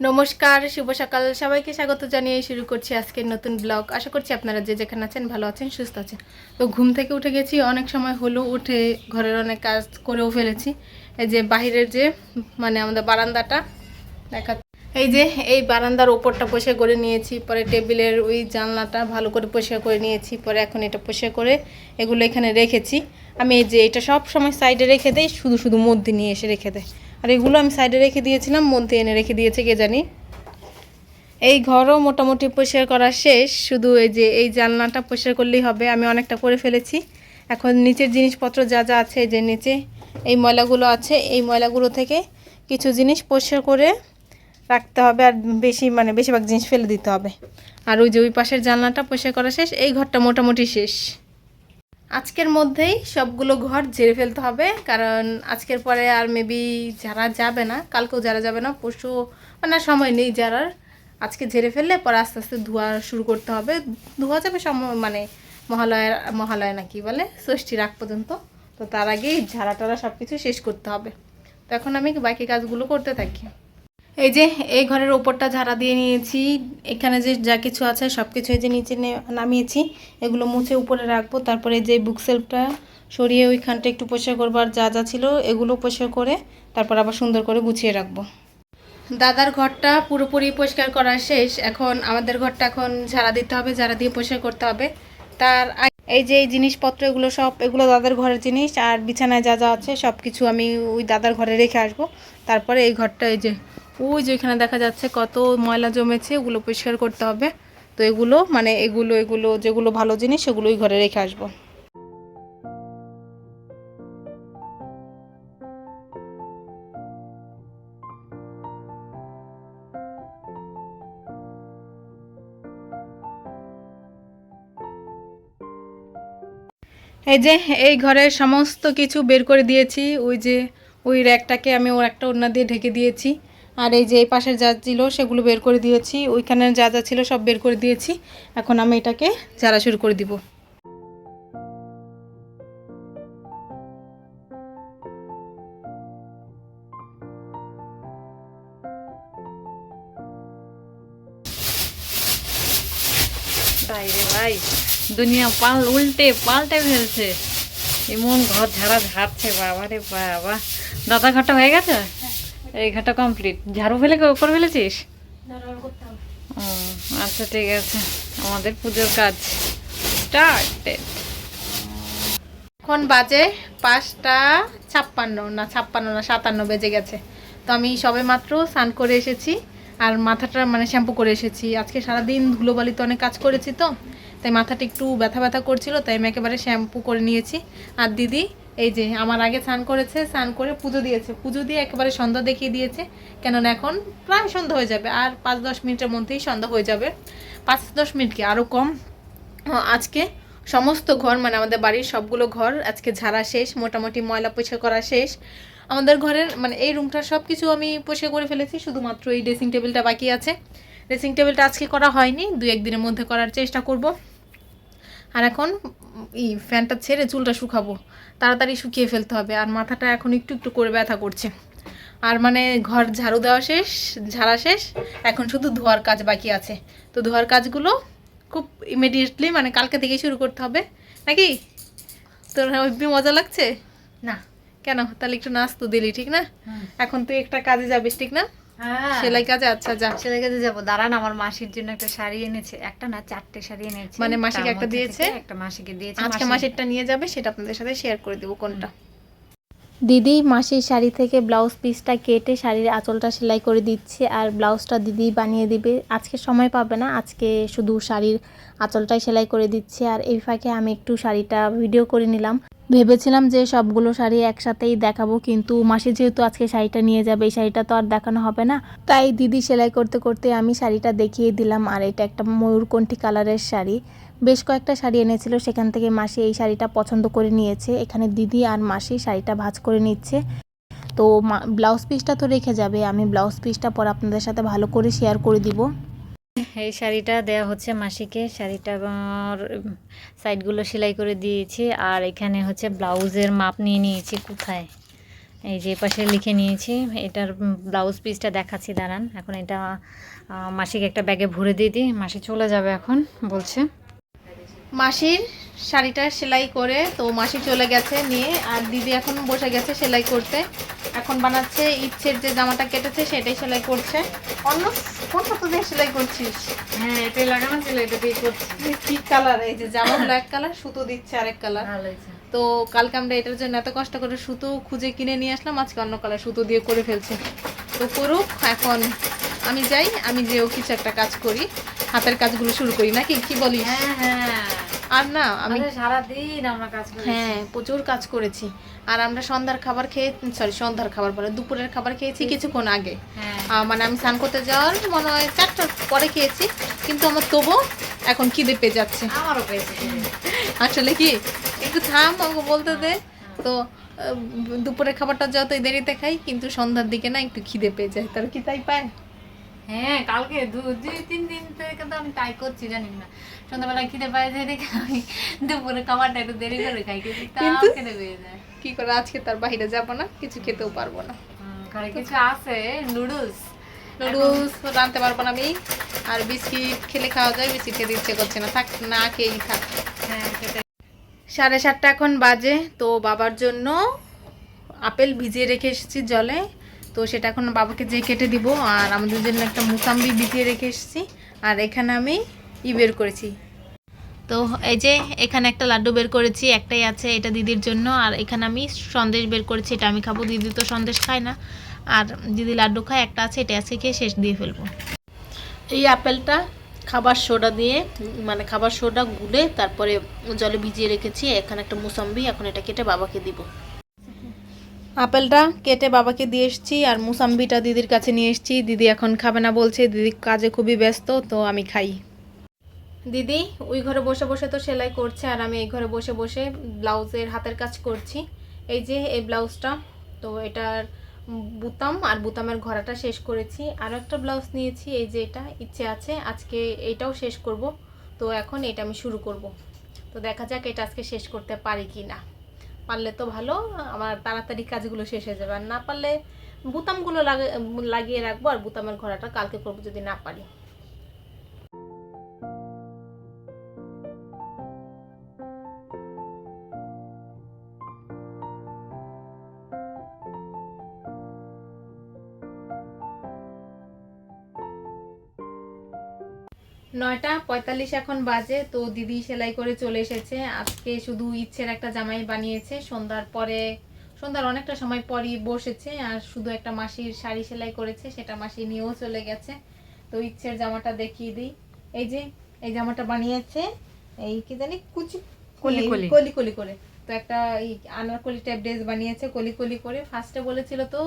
নমস্কার, শুভ সকাল। সবাইকে স্বাগত জানিয়ে শুরু করছি আজকের নতুন ব্লগ। আশা করছি আপনারা যে যেখানে আছেন ভালো আছেন, সুস্থ আছেন। তো ঘুম থেকে উঠে গেছি, অনেক সময় হলো উঠে ঘরের অনেক কাজ করেও ফেলেছি। এই যে বাহিরের যে মানে আমাদের বারান্দাটা, দেখা এই যে এই বারান্দার ওপরটা পরিষ্কার করে নিয়েছি, পরে টেবিলের ওই জানলাটা ভালো করে পরিষ্কার করে নিয়েছি, পরে এখন এটা পরিষ্কার করে এগুলো এখানে রেখেছি। আমি এই যে এটা সব সময় সাইডে রেখে দেই, শুধু শুধু মধ্যে নিয়ে এসে রেখে দেয় আর এগুলো আমি সাইডে রেখে দিয়েছিলাম মধ্যে এনে রেখে দিয়েছে, কে জানি। এই ঘরও মোটামুটি পরিষ্কার করা শেষ, শুধু এই যে এই জানলাটা পরিষ্কার করলেই হবে, আমি অনেকটা করে ফেলেছি। এখন নিচের জিনিসপত্র যা যা আছে যে নিচে এই ময়লাগুলো আছে, এই ময়লাগুলো থেকে কিছু জিনিস পরিষ্কার করে রাখতে হবে আর বেশি মানে বেশিরভাগ জিনিস ফেলে দিতে হবে। আর ওই যে ওই পাশের জানলাটা পরিষ্কার করা শেষ, এই ঘরটা মোটামুটি শেষ। আজকের মধ্যেই সবগুলো ঘর ঝেড়ে ফেলতে হবে, কারণ আজকের পরে আর মেবি যারা যাবে না, কালকেও যারা যাবে না, পরশু মানে সময় নেই যারা আজকে ঝেড়ে ফেললে পরে আস্তে আস্তে ধোয়া শুরু করতে হবে। ধোয়া যাবে সময় মানে মহালয়ার, মহালয়া না কি বলে, ষষ্ঠীর আগ পর্যন্ত, তো তার আগেই ঝাড়া টাড়া সব কিছু শেষ করতে হবে। তো এখন আমি বাকি কাজগুলো করতে থাকি। এই যে, এই ঘরের ওপরটা ঝাড়া দিয়ে নিয়েছি। এখানে যে যা কিছু আছে সব কিছু এই যে নিচে নামিয়েছি। এগুলো মুছে উপরে রাখব। তারপরে যে বুক সেলফটা সরিয়ে ওইখানটা একটু পরিষ্কার করব আর যা যা ছিল, এগুলো পরিষ্কার করে তারপর আবার সুন্দর করে গুছিয়ে রাখব। দাদার ঘরটা পুরোপুরি পরিষ্কার করা শেষ। এখন আমাদের ঘরটা এখন ঝাড়া দিতে হবে, ঝাড়া দিয়ে পরিষ্কার করতে হবে। তার এই যে এই জিনিসপত্র, এগুলো সব, এগুলো দাদার ঘরের জিনিস। আর বিছানায় যা যা আছে সব কিছু আমি ওই দাদার ঘরে রেখে আসব। তারপরে এই ঘরটা এই যে ওই যে এখানে দেখা যাচ্ছে কত ময়লা জমেছে, ওগুলো পরিষ্কার করতে হবে। তো এগুলো মানে এগুলো এগুলো, যেগুলো ভালো জিনিস সেগুলো ওই ঘরে রেখে আসব। এই যে, এই ঘরের সমস্ত কিছু বের করে দিয়েছি। ওই যে, ওই র্যাকটাকে আমি ওর একটা ওড়না দিয়ে ঢেকে দিয়েছি। আর এই যে এই পাশের যা ছিল, সেগুলো বের করে দিয়েছি। ওইখানে যা যা ছিল, সব বের করে দিয়েছি। এখন আমি এটাকে ঝাড়া শুরু করে দিব। ভাই দুনিয়া পাল উল্টে পাল্টে ফেলছে। এমন ঘর ঝাড়া ঝাড়ছে বাবা রে বাবা। দাদা ঘরটা হয়ে গেছে? এই ঘরটা কমপ্লিট ঝাড়ু ফেলে করে ফেলেছিস? ও আচ্ছা ঠিক আছে। আমাদের পুজোর কাজ স্টার্টেড এখন বাজে পাঁচটা ছাপ্পান্ন না ছাপ্পান্ন না সাতান্ন বেজে গেছে। তো আমি সবে মাত্র স্নান করে এসেছি আর মাথাটা মানে শ্যাম্পু করে এসেছি। আজকে সারাদিন ধুলোবালিতে অনেক কাজ করেছি তো তাই মাথাটা একটু ব্যথা ব্যথা করছিল তাই আমি একেবারে শ্যাম্পু করে নিয়েছি। আর দিদি এই যে আমার আগে স্নান করেছে, স্নান করে পুজো দিয়েছে। পুজো দিয়ে একেবারে সন্ধ্যা দেখিয়ে দিয়েছে, কেননা এখন প্রায় সন্ধ্যা হয়ে যাবে, আর পাঁচ দশ মিনিটের মধ্যেই সন্ধ্যা হয়ে যাবে। পাঁচ দশ মিনিট কি আরও কম? আজকে সমস্ত ঘর মানে আমাদের বাড়ির সবগুলো ঘর, আজকে ঝাড়া শেষ, মোটামুটি ময়লা পরিষ্কার করা শেষ। আমাদের ঘরের মানে এই রুমটার সব কিছু আমি পরিষ্কার করে ফেলেছি, শুধুমাত্র এই ড্রেসিং টেবিলটা বাকি আছে। ড্রেসিং টেবিলটা আজকে করা হয়নি দু একদিনের মধ্যে করার চেষ্টা করব। আর এখন এই ফ্যানটা ছেড়ে চুলটা শুকাবো। তাড়াতাড়ি শুকিয়ে ফেলতে হবে। আর মাথাটা এখন একটু একটু করে ব্যথা করছে। আর মানে ঘর ঝাড়ু দেওয়া শেষ ঝাড়া শেষ। এখন শুধু ধোয়ার কাজ বাকি আছে। তো ধোয়ার কাজগুলো খুব ইমিডিয়েটলি মানে কালকে থেকেই শুরু করতে হবে। নাকি? তোর হেব্বি মজা লাগছে? না। কেন? তাহলে একটু নাচ তো দিলি ঠিক না? এখন তুই একটা কাজে যাবিস ঠিক না? সেলাই কাজে আচ্ছা যা। ছেলে কাছে যাব। দাঁড়ান আমার মাসির জন্য একটা শাড়ি এনেছে। একটা না চারটে শাড়ি এনেছে। মানে মাসিকে একটা দিয়েছে? থেকে একটা মাসিকে দিয়েছে। আজকে মাসি- মাসেরটা নিয়ে যাবে সেটা আপনাদের সাথে শেয়ার করে দেবো কোনটা। দিদি মাসির শাড়ি থেকে ব্লাউজ পিসটা কেটে শাড়ির আঁচলটা সেলাই করে দিচ্ছে আর ব্লাউজটা দিদি বানিয়ে দিবে। আজকে সময় পাবে না আজকে শুধু শাড়ির আঁচলটাই সেলাই করে দিচ্ছে আর এই ফাঁকে আমি একটু শাড়িটা ভিডিও করে নিলাম। ভেবেছিলাম যে সবগুলো শাড়ি একসাথেই দেখাবো, কিন্তু মাসি যেহেতু আজকে শাড়িটা নিয়ে যাবে, এই শাড়িটা তো আর দেখানো হবে না। তাই দিদি সেলাই করতে করতে আমি শাড়িটা দেখিয়ে দিলাম, আর এটা একটা ময়ূরকণ্ঠী কালারের শাড়ি। বেশ কয়েকটা শাড়ি এনেছিল, সেখান থেকে মাসি এই শাড়িটা পছন্দ করে নিয়েছে। এখানে দিদি আর মাসি শাড়িটা ভাজ করে নিচ্ছে। তো ব্লাউজ পিসটা তো রেখে যাবে, আমি ব্লাউজ পিসটা পর আপনাদের সাথে ভালো করে শেয়ার করে দিব। এই শাড়িটা দেয়া হচ্ছে মাসিকে। শাড়িটা আমার সাইডগুলো সেলাই করে দিয়েছি। আর এখানে হচ্ছে ব্লাউজের মাপ নিয়ে নিয়েছি কোথায়? এই যে পাশে লিখে নিয়েছি। এটার ব্লাউজ পিসটা দেখাচ্ছি, দাঁড়ান। এখন এটা মাসিক একটা ব্যাগে ভরে দিয়ে দিই। মাসি চলে যাবে এখন, বলছে। মাসির শাড়িটা সেলাই করে তো মাসি চলে গেছে নিয়ে আর দিদি এখন বসে গেছে সেলাই করতে। এখন বানাচ্ছে ইচ্ছের যে জামাটা কেটেছে সেটাই সেলাই করছে। অন্য কোন সুতো দিয়ে সেলাই করছিস? হ্যাঁ এটাই লাগানো ছিল এটা দিয়ে করছি। কি কালার এই যে জামাগুলো এক কালার সুতো দিচ্ছে আরেক কালার তো কালকে আমরা এটার জন্য এত কষ্ট করে সুতো খুঁজে কিনে নিয়ে আসলাম আজকে অন্য কালার সুতো দিয়ে করে ফেলছে। তো করুক এখন আমি যাই আমি যেও কিছু একটা কাজ করি হাতের কাজগুলো শুরু করি নাকি? কি বলিস? হ্যাঁ হ্যাঁ। আর না আমি সারাদিন আমরা কাজ করি হ্যাঁ প্রচুর কাজ করেছি। আর আমরা সন্ধ্যার খাবার খেয়ে সরি সন্ধ্যার খাবার বলে দুপুরের খাবার খেয়েছি কিছুক্ষণ আগে। হ্যাঁ। মানে আমি স্নান করতে যাওয়ার মনে হয় চারটার পরে খেয়েছি কিন্তু আমার তবু এখন খিদে পেয়ে যাচ্ছে। আমারও পেয়েছে আসলে কি একটু থাম আমাকে বলতে দে। তো দুপুরের খাবারটা যতই দেরিতে খাই কিন্তু সন্ধ্যার দিকে না একটু খিদে পেয়ে যায়। তার কি তাই পায়? হ্যাঁ কালকে দু দুই তিন দিন থেকে তো আমি তাই করছি জানি না। সন্ধ্যাবেলা খিদে পাই যায় দেখে আমি দুপুরে খাবারটা একটু দেরি করে খাই কিন্তু তাও খেতে পেয়ে যায়। কি করে আজকে তার বাইরে যাব না কিছু খেতেও পারব না। ঘরে কিছু আছে? নুডলস। নুডলস রাঁধতে পারব না আমি আর বিস্কিট খেলে খাওয়া যায় বিস্কিট খেতে ইচ্ছে করছে না। থাক না খেয়েই থাক। হ্যাঁ সাড়ে সাতটা এখন বাজে তো বাবার জন্য আপেল ভিজিয়ে রেখে এসেছি জলে। তো সেটা এখন বাবাকে যে কেটে দিব, আর আমাদের জন্য একটা মুসাম্বি ভিজিয়ে রেখে এসেছি। আর এখানে আমি ই বের করেছি। তো এই যে এখানে একটা লাড্ডু বের করেছি, একটাই আছে এটা দিদির জন্য, আর এখানে আমি সন্দেশ বের করেছি, এটা আমি খাব। দিদি তো সন্দেশ খায় না, আর দিদি লাড্ডু খায়, একটা আছে, এটা আছে, খেয়ে শেষ, দিয়ে ফেলব। এই আপেলটা খাবার সোডা দিয়ে মানে খাবার সোডা গুলে তারপরে জলে ভিজিয়ে রেখেছি, এখানে একটা মুসাম্বি, এখন এটা কেটে বাবাকে দিব। আপেলটা কেটে বাবাকে দিয়ে এসেছি আর মুসাম্বিটা দিদির কাছে নিয়ে এসেছি। দিদি এখন খাবে না বলছে, দিদি কাজে খুবই ব্যস্ত, তো আমি খাই। দিদি, ওই ঘরে বসে বসে তো সেলাই করছে আর আমি এই ঘরে বসে বসে ব্লাউজের হাতের কাজ করছি। এই যে, এই ব্লাউজটা, তো এটার বুতাম আর বুতামের ঘরাটা শেষ করেছি। আর একটা ব্লাউজ নিয়েছি, এই যে এটা, ইচ্ছে আছে, আজকে এইটাও শেষ করব। তো এখন এটা আমি শুরু করব। তো দেখা যাক এটা আজকে শেষ করতে পারি কি না পারলে তো ভালো, আমার তাড়াতাড়ি কাজগুলো শেষ হয়ে যাবে। আর না পারলে বুতামগুলো লাগে- লাগিয়ে রাখব, আর বুতামের ঘোড়াটা কালকে করব যদি না পারি। নয়টা পঁয়তাল্লিশ এখন বাজে তো দিদি সেলাই করে চলে এসেছে। আজকে শুধু ইচ্ছের একটা জামাই বানিয়েছে সন্ধ্যার পরে সন্ধ্যার অনেকটা সময় পরই বসেছে আর শুধু একটা মাসির শাড়ি সেলাই করেছে সেটা মাসি নিয়েও চলে গেছে। তো ইচ্ছের জামাটা দেখিয়ে দিই। এই যে এই জামাটা বানিয়েছে এই কি জানি কুচি কলি কলি। কলি করে। তো একটা এই আনারকলি টাইপ ড্রেস বানিয়েছে কলি কলি করে। ফার্স্টে বলেছিল তো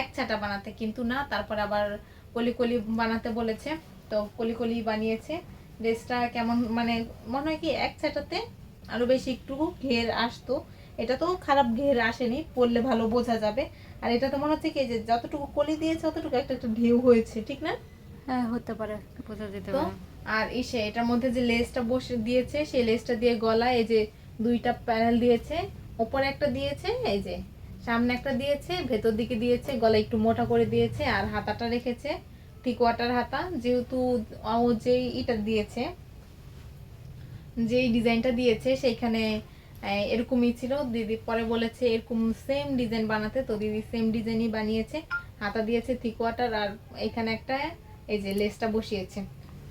এক ছাটা বানাতে কিন্তু না তারপর আবার কলি কলি বানাতে বলেছে। তো কলি কলি বানিয়েছে। ড্রেসটা কেমন মানে মনে হয় কি এক ছাটাতে আরও বেশি একটু ঘের আসতো। এটা তো খারাপ ঘের আসেনি পরলে ভালো বোঝা যাবে। আর এটা তো মনে হচ্ছে কি যে যতটুকু কলি দিয়েছে ততটুকু একটা একটা ঢেউ হয়েছে ঠিক না? হ্যাঁ হতে পারে বোঝা যেতে পারে। আর ইসে এটার মধ্যে যে লেসটা বসে দিয়েছে সেই লেসটা দিয়ে গলা এই যে দুইটা প্যানেল দিয়েছে ওপরে একটা দিয়েছে এই যে সামনে একটা দিয়েছে ভেতর দিকে দিয়েছে গলা একটু মোটা করে দিয়েছে আর হাতাটা রেখেছে। ঠিক ওয়াটার হাতা, যেহেতু, ও যেই ইটা দিয়েছে, যেই ডিজাইনটা দিয়েছে, সেইখানে এরকমই ছিল। দিদি পরে বলেছে, এরকম সেম ডিজাইন বানাতে। তো দিদি সেম ডিজাইনই বানিয়েছে। হাতা দিয়েছে থিক ওয়াটার আর এখানে একটা, এই যে লেসটা বসিয়েছে।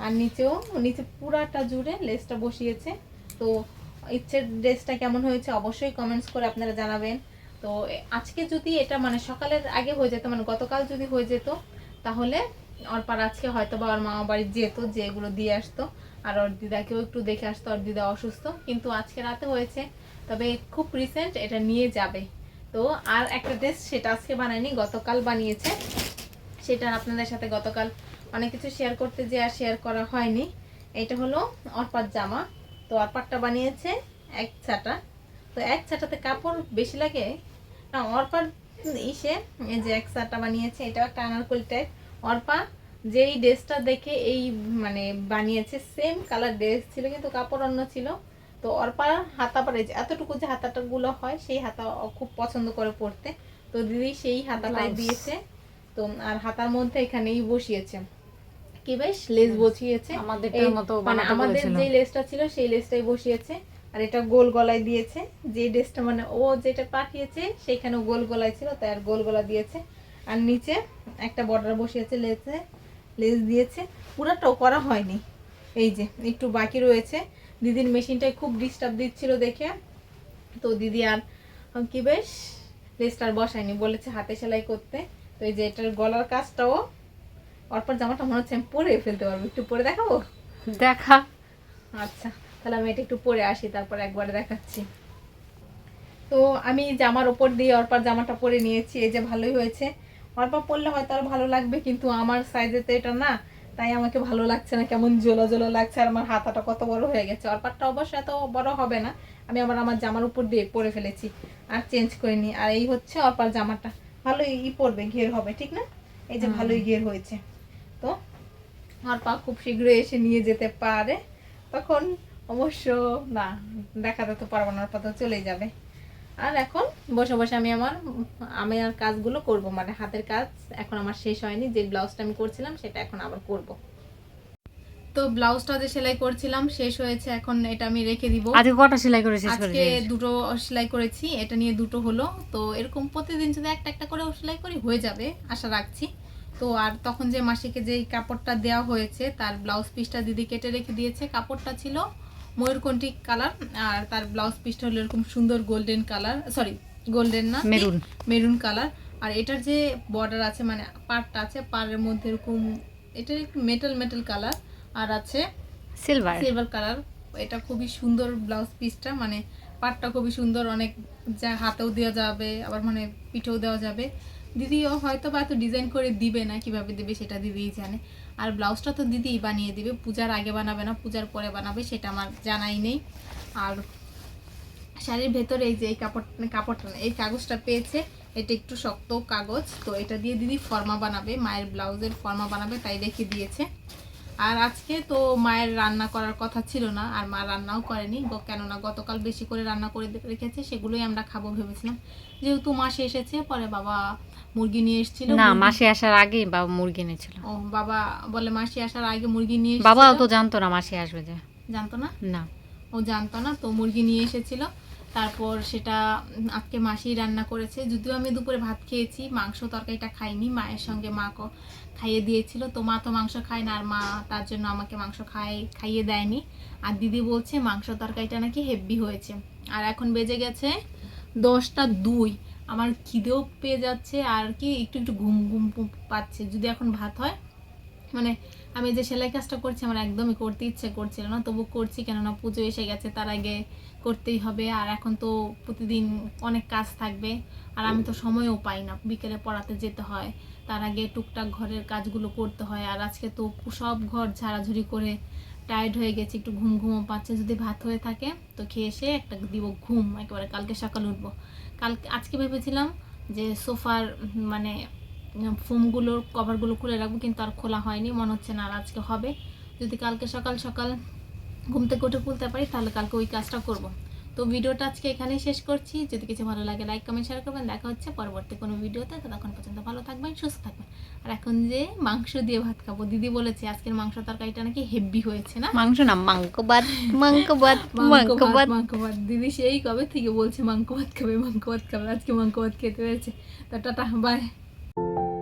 আর নিচেও, নিচে পুরাটা জুড়ে লেসটা বসিয়েছে। তো ইচ্ছের ড্রেসটা কেমন হয়েছে অবশ্যই কমেন্টস করে আপনারা জানাবেন। তো আজকে যদি এটা মানে সকালের আগে হয়ে যেত মানে গতকাল যদি হয়ে যেত, তাহলে ওর পার আজকে হয়তো বা ওর মামা বাড়ি যেত যে এগুলো দিয়ে আসতো। আর ওর দিদাকেও একটু দেখে আসতো, ওর দিদা অসুস্থ। কিন্তু আজকে রাতে হয়েছে। তবে খুব রিসেন্ট এটা নিয়ে যাবে। তো আর একটা ড্রেস সেটা আজকে বানায়নি, গতকাল বানিয়েছে। সেটা আপনাদের সাথে গতকাল অনেক কিছু শেয়ার করতে যে আর শেয়ার করা হয়নি। এটা হলো অর্পার জামা। তো অর্পারটা বানিয়েছে এক ছাটা। তো এক ছাটাতে কাপড় বেশি লাগে? অর্পার ইসে এই যে এক ছাটা বানিয়েছে, এটাও একটা আনারকলি টাইপ অর্পা যেই ড্রেসটা দেখে এই মানে বানিয়েছে সেম কালার ড্রেস ছিল কিন্তু কাপড় অন্য ছিল। তো অর্পা হাতা পারে এতটুকু যে হাতাটা গুলো হয় সেই হাতা খুব পছন্দ করে পরতে। তো দিদি সেই হাতাটাই দিয়েছে। তো আর হাতার মধ্যে এখানেই বসিয়েছে। কি বেশ লেস বসিয়েছে। মানে আমাদের যে লেসটা ছিল সেই লেসটাই বসিয়েছে। আর এটা গোল গলায় দিয়েছে। যে ড্রেসটা মানে ও যেটা পাঠিয়েছে সেখানে গোল গলায় ছিল তাই আর গোল গলা দিয়েছে। আর নিচে একটা বর্ডার বসিয়েছে লেসে লেস দিয়েছে। পুরাটাও করা হয়নি। এই যে একটু বাকি রয়েছে। দিদির মেশিনটাই খুব ডিস্টার্ব দিচ্ছিল দেখে। তো দিদি আর কি বেশ লেসটার বসায়নি। বলেছে হাতে সেলাই করতে। তো এই যে এটার গলার কাজটাও অরপর জামাটা মনে হচ্ছে আমি পরে ফেলতে পারব। একটু পরে দেখাবো? দেখা। আচ্ছা তাহলে আমি এটা একটু পরে আসি তারপর একবার দেখাচ্ছি। তো আমি জামার ওপর দিয়ে অর্পার জামাটা পরে নিয়েছি। এই যে ভালোই হয়েছে। অর্পা পরলে হয়তো আর ভালো লাগবে কিন্তু আমার সাইজে তো এটা না তাই আমাকে ভালো লাগছে না কেমন জোলা জোলা লাগছে আর আমার হাতাটা কত বড় হয়ে গেছে। অর্পারটা অবশ্য এত বড় হবে না আমি আবার আমার জামার উপর দিয়ে পরে ফেলেছি আর চেঞ্জ করে নি আর এই হচ্ছে অর্পার জামাটা। ভালোই ই পড়বে ঘের হবে ঠিক না? এই যে ভালোই ঘের হয়েছে। তো অর্পা খুব শীঘ্রই এসে নিয়ে যেতে পারে তখন অবশ্য না দেখাতে তো পারব না অর্পা তো চলেই যাবে। আর এখন বসে বসে আমি আমার আমি আর কাজগুলো করব। মানে হাতের কাজ এখন আমার শেষ হয়নি। যে ব্লাউজটা আমি করছিলাম সেটা এখন আবার করব। তো ব্লাউজটা যে সেলাই করছিলাম শেষ হয়েছে। এখন এটা আমি রেখে দিব। আজকে কটা সেলাই করে শেষ আজকে দুটো সেলাই করেছি। এটা নিয়ে দুটো হলো। তো এরকম প্রতিদিন যদি একটা একটা করে সেলাই করি হয়ে যাবে। আশা রাখছি। তো আর তখন যে মাসিকে যে কাপড়টা দেওয়া হয়েছে তার ব্লাউজ পিসটা দিদি কেটে রেখে দিয়েছে। কাপড়টা ছিল ময়ূরকণ্ঠী কালার? আর তার ব্লাউজ পিসটা হলো এরকম সুন্দর গোল্ডেন কালার সরি গোল্ডেন না মেরুন মেরুন কালার আর এটার যে বর্ডার আছে মানে পাড়টা আছে পাড়ের মধ্যে এরকম এটার একটু মেটাল মেটাল কালার আর আছে সিলভার সিলভার কালার এটা খুবই সুন্দর ব্লাউজ পিসটা মানে পাটটা খুবই সুন্দর অনেক যা হাতেও দেওয়া যাবে আবার মানে পিঠেও দেওয়া যাবে। দিদিও হয়তো বা এত ডিজাইন করে দিবে না কীভাবে দিবে সেটা দিদিই জানে। আর ব্লাউজটা তো দিদি বানিয়ে দিবে। পূজার আগে বানাবে না, পূজার পরে বানাবে, সেটা আমার জানাই নেই। আর শাড়ির ভেতরে এই যে এই কাপড় কাপড়টা এই কাগজটা পেয়েছে, এটা একটু শক্ত কাগজ, তো এটা দিয়ে দিদি ফর্মা বানাবে, মায়ের ব্লাউজের ফর্মা বানাবে, তাই রেখে দিয়েছে। আর আজকে তো মায়ের রান্না করার কথা ছিল না আর মা রান্নাও করেনি কেননা গতকাল বেশি করে রান্না করে রেখেছে সেগুলোই আমরা খাব ভেবেছিলাম। যেহেতু মাসে এসেছে পরে বাবা মুরগি নিয়ে এসেছিল না মাসে আসার আগে বাবা মুরগি এনেছিল। ও বাবা বলে মাসে আসার আগে মুরগি নিয়ে বাবাও তো জানতো না মাসে আসবে যে। জানতো না? না। ও জানতো না তো মুরগি নিয়ে এসেছিল। তারপর সেটা আজকে মাসি রান্না করেছে। যদিও আমি দুপুরে ভাত খেয়েছি, মাংস তরকারিটা খাইনি, মায়ের সঙ্গে মা খাইয়ে দিয়েছিল। তো মা তো মাংস খায় না, আর মা তার জন্য আমাকে মাংস খাই খাইয়ে দেয়নি। আর দিদি বলছে মাংস তরকারিটা নাকি হেভি হয়েছে। আর এখন বেজে গেছে দশটা দুই। আমার খিদেও পেয়ে যাচ্ছে, আর কি একটু একটু ঘুম ঘুম পাচ্ছে। যদি এখন ভাত হয় মানে আমি যে সেলাই কাজটা করছি আমার একদমই করতে ইচ্ছে করছিল না, তবু করছি কেননা পুজো এসে গেছে, তার আগে করতেই হবে। আর এখন তো প্রতিদিন অনেক কাজ থাকবে, আর আমি তো সময়ও পাই না। বিকেলে পড়াতে যেতে হয়, তার আগে টুকটাক ঘরের কাজগুলো করতে হয়। আর আজকে তো সব ঘর ঝাড়াঝুড়ি করে টায়ার্ড হয়ে গেছে, একটু ঘুম ঘুমও পাচ্ছে। যদি ভাত হয়ে থাকে, তো খেয়ে এসে একটা দিব ঘুম, একেবারে কালকে সকালে উঠবো। কালকে, আজকে ভেবেছিলাম যে সোফার মানে ফোমগুলোর কভারগুলো খুলে রাখব কিন্তু আর খোলা হয়নি মনে হচ্ছে না আর আজকে হবে। যদি কালকে সকাল সকাল ঘুম থেকে উঠে খুলতে পারি তাহলে কালকে ওই কাজটা করব। তো ভিডিওটা আজকে এখানেই শেষ করছি। যদি কিছু ভালো লাগে লাইক কমেন্ট শেয়ার করবেন। দেখা হচ্ছে পরবর্তী কোনো ভিডিওতে। ততক্ষণ পর্যন্ত ভালো থাকবেন সুস্থ থাকবেন। আর এখন যে মাংস দিয়ে ভাত খাব দিদি বলেছে আজকের মাংস তরকারিটা নাকি হেভি হয়েছে না? মাংস না মাংক বাদ মাংক বাদ মাংস মাংক ভাত বাদ ভাত। দিদি সেই কবে থেকে বলছে ভাত খাবে ভাত খাবে আজকে ভাত খেতে পেরেছে তো টাটা বাই you